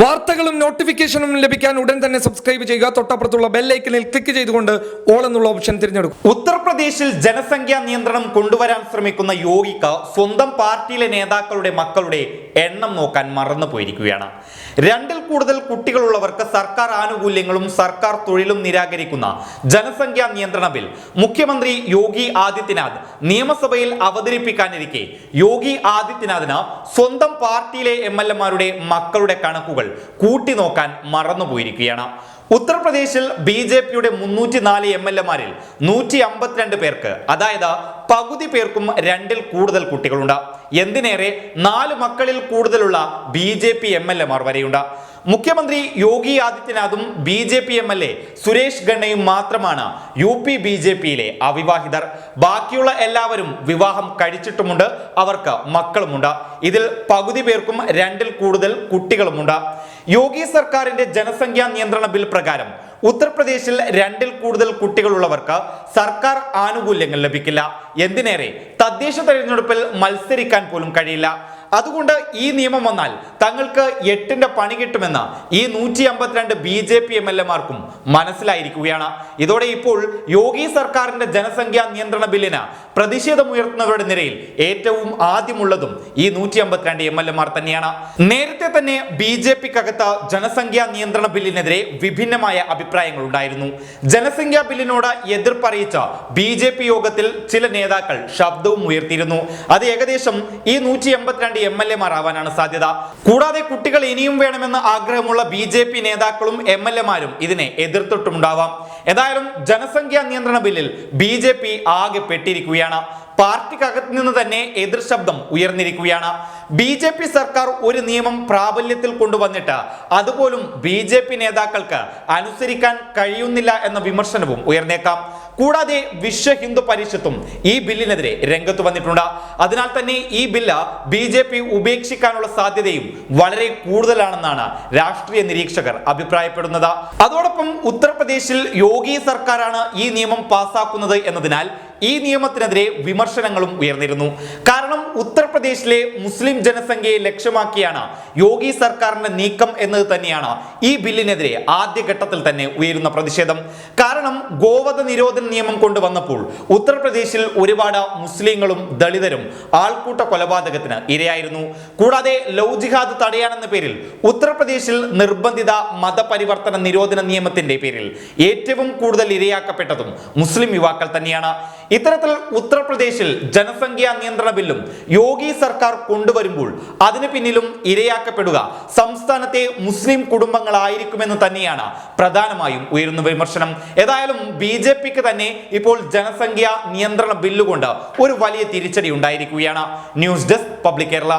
വാർത്തകളും നോട്ടിഫിക്കേഷനും ലഭിക്കാൻ ഉടൻ തന്നെ സബ്സ്ക്രൈബ് ചെയ്യുക. തൊട്ടപ്പുറത്തുള്ള ബെല്ലൈക്കനിൽ ക്ലിക്ക് ചെയ്തുകൊണ്ട് ഓൾ എന്നുള്ള ഓപ്ഷൻ തിരഞ്ഞെടുക്കും. ഉത്തർപ്രദേശിൽ ജനസംഖ്യാ നിയന്ത്രണം കൊണ്ടുവരാൻ ശ്രമിക്കുന്ന യോഗിക്ക് സ്വന്തം പാർട്ടിയിലെ നേതാക്കളുടെ മക്കളുടെ എണ്ണം നോക്കാൻ മറന്നു പോയിരിക്കുകയാണ്. രണ്ടിൽ കൂടുതൽ കുട്ടികളുള്ളവർക്ക് സർക്കാർ ആനുകൂല്യങ്ങളും സർക്കാർ തൊഴിലും നിരാകരിക്കുന്ന ജനസംഖ്യാ നിയന്ത്രണ ബിൽ മുഖ്യമന്ത്രി യോഗി ആദിത്യനാഥ് നിയമസഭയിൽ അവതരിപ്പിക്കാനിരിക്കെ. യോഗി ആദിത്യനാഥിന് സ്വന്തം പാർട്ടിയിലെ എം മക്കളുടെ കണക്കുകൾ കൂട്ടി നോക്കാൻ മറന്നുപോയിരിക്കുകയാണ്. ഉത്തർപ്രദേശിൽ ബി ജെ പിയുടെ മുന്നൂറ്റി നാല് എം എൽ എമാരിൽ നൂറ്റി അമ്പത്തിരണ്ട് പേർക്ക് അതായത് പകുതി പേർക്കും രണ്ടിൽ കൂടുതൽ കുട്ടികളുണ്ട്. എന്തിനേറെ? നാല് മക്കളിൽ കൂടുതലുള്ള B J P M L എമാർ വരെയുണ്ട്. മുഖ്യമന്ത്രി Yogi ആദിത്യനാഥും B J P M L A Suresh ഖന്നയും മാത്രമാണ് യു പി ബി ജെ പിയിലെ അവിവാഹിതർ. ബാക്കിയുള്ള എല്ലാവരും വിവാഹം കഴിച്ചിട്ടുമുണ്ട് അവർക്ക് മക്കളുമുണ്ട്. ഇതിൽ പകുതി പേർക്കും രണ്ടിൽ കൂടുതൽ കുട്ടികളുമുണ്ട്. യോഗി സർക്കാരിന്റെ ജനസംഖ്യാ നിയന്ത്രണ ബിൽ പ്രകാരം ഉത്തർപ്രദേശിൽ രണ്ടിൽ കൂടുതൽ കുട്ടികളുള്ളവർക്ക് സർക്കാർ ആനുകൂല്യങ്ങൾ ലഭിക്കില്ല. എന്തിനേറെ? തദ്ദേശ തെരഞ്ഞെടുപ്പിൽ മത്സരിക്കാൻ പോലും കഴിയില്ല. അതുകൊണ്ട് ഈ നിയമം വന്നാൽ തങ്ങൾക്ക് എട്ടിന്റെ പണി കിട്ടുമെന്ന് ഈ നൂറ്റി അമ്പത്തിരണ്ട് B J P M L എമാർക്കും മനസ്സിലായിരിക്കുകയാണ്. ഇതോടെ ഇപ്പോൾ യോഗി സർക്കാരിന്റെ ജനസംഖ്യാ നിയന്ത്രണ ബില്ലിന് പ്രതിഷേധമുയർത്തുന്നവരുടെ നിരയിൽ ഏറ്റവും ആദ്യമുള്ളതും ഈ നൂറ്റി അമ്പത്തിരണ്ട് എം എൽ എമാർ തന്നെയാണ്. നേരത്തെ തന്നെ ബി ജെ പിക്കകത്ത് ജനസംഖ്യാ നിയന്ത്രണ ബില്ലിനെതിരെ വിഭിന്നമായ അഭിപ്രായങ്ങൾ ഉണ്ടായിരുന്നു. ജനസംഖ്യാ ബില്ലിനോട് എതിർപ്പറിയിച്ച ബി ജെ പി യോഗത്തിൽ ചില നേതാക്കൾ ശബ്ദവും ഉയർത്തിയിരുന്നു. അത് ഏകദേശം ഈ നൂറ്റി എൺപത്തിരണ്ട് എം എൽ എമാർ ആവാനാണ് സാധ്യത. കൂടാതെ കുട്ടികൾ ഇനിയും വേണമെന്ന് ആഗ്രഹമുള്ള ബി ജെ പി നേതാക്കളും എം എൽ എമാരും ഇതിനെ എതിർത്തിട്ടുമുണ്ടാവാം. ഏതായാലും ജനസംഖ്യാ നിയന്ത്രണ ബില്ലിൽ ബി ജെ പി ആകെ പെട്ടിരിക്കുകയാണ്. പാർട്ടിക്കകത്ത് നിന്ന് തന്നെ എതിർ ശബ്ദം ഉയർന്നിരിക്കുകയാണ്. ബി ജെ പി സർക്കാർ ഒരു നിയമം പ്രാബല്യത്തിൽ കൊണ്ടുവന്നിട്ട് അതുപോലും ബി ജെ പി നേതാക്കൾക്ക് അനുസരിക്കാൻ കഴിയുന്നില്ല എന്ന വിമർശനവും ഉയർന്നേക്കാം. കൂടാതെ വിശ്വ ഹിന്ദു പരിഷത്തും ഈ ബില്ലിനെതിരെ രംഗത്ത് വന്നിട്ടുണ്ട്. അതിനാൽ തന്നെ ഈ ബില്ല് ബി ജെ പി ഉപേക്ഷിക്കാനുള്ള സാധ്യതയും വളരെ കൂടുതലാണെന്നാണ് രാഷ്ട്രീയ നിരീക്ഷകർ അഭിപ്രായപ്പെടുന്നത്. അതോടൊപ്പം ഉത്തർപ്രദേശിൽ യോഗി സർക്കാരാണ് ഈ നിയമം പാസാക്കുന്നത് എന്നതിനാൽ ഈ നിയമത്തിനെതിരെ വിമർശനങ്ങളും ഉയർന്നിരുന്നു. കാരണം ഉത്തർപ്രദേശിലെ മുസ്ലിം ജനസംഖ്യയെ ലക്ഷ്യമാക്കിയാണ് യോഗി സർക്കാരിന്റെ നീക്കം എന്നത് തന്നെയാണ് ഈ ബില്ലിനെതിരെ ആദ്യഘട്ടത്തിൽ തന്നെ ഉയരുന്ന പ്രതിഷേധം. കാരണം ഗോവധ നിരോധന നിയമം കൊണ്ടുവന്നപ്പോൾ ഉത്തർപ്രദേശിൽ ഒരുപാട് മുസ്ലിങ്ങളും ദളിതരും ആൾക്കൂട്ട കൊലപാതകത്തിന് ഇരയായിരുന്നു. കൂടാതെ ലവ് തടയാനെന്ന പേരിൽ ഉത്തർപ്രദേശിൽ നിർബന്ധിത മതപരിവർത്തന നിരോധന നിയമത്തിന്റെ പേരിൽ ഏറ്റവും കൂടുതൽ ഇരയാക്കപ്പെട്ടതും മുസ്ലിം യുവാക്കൾ തന്നെയാണ്. ഇത്തരത്തിൽ ഉത്തർപ്രദേശിൽ ജനസംഖ്യാ നിയന്ത്രണ ബില്ലും യോഗി സർക്കാർ കൊണ്ടുവരുമ്പോൾ അതിന് പിന്നിലും ഇരയാക്കപ്പെടുക. സംസ്ഥാനത്തെ മുസ്ലിം കുടുംബങ്ങളായിരിക്കുമെന്ന് തന്നെയാണ് പ്രധാനമായും ഉയരുന്ന വിമർശനം. ഏതായാലും ബി ജെ പിക്ക് തന്നെ ഇപ്പോൾ ജനസംഖ്യാ നിയന്ത്രണ ബില്ലുകൊണ്ട് ഒരു വലിയ തിരിച്ചടി ഉണ്ടായിരിക്കുകയാണ്. News desk public Kerala.